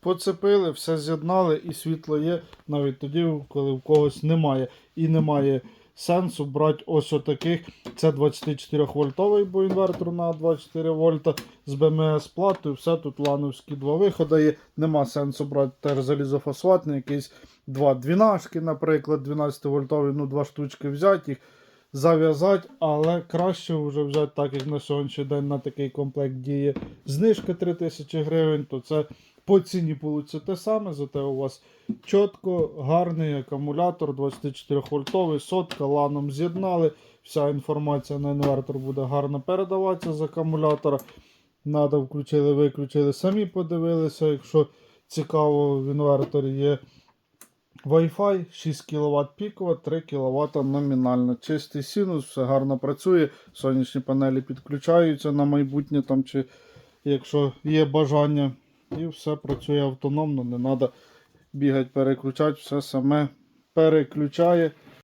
поцепили, все з'єднали і світло є навіть тоді, коли в когось немає. І немає сенсу брати ось отаких. Це 24 вольтовий, бо інвертор на 24 вольта з БМС платою. Все тут лановські два виходи є. Нема сенсу брати теж залізофосфатний, якийсь два двінашки, наприклад, 12 вольтовий, ну два штучки взяти їх. Зав'язати, але краще вже взяти, так як на сьогоднішній день на такий комплект діє знижка 3000 гривень, то це по ціні вийде те саме, зате у вас чітко, гарний акумулятор 24 вольтовий, сотка, ланом з'єднали. Вся інформація на інвертор буде гарно передаватися з акумулятора. Надо включили, виключили, самі подивилися. Якщо цікаво, в інверторі є Wi-Fi 6 кВт пікова, 3 кВт номінально. Чистий синус, все гарно працює. Сонячні панелі підключаються на майбутнє, там, чи якщо є бажання. І все працює автономно, не треба бігати, переключати, все саме переключає.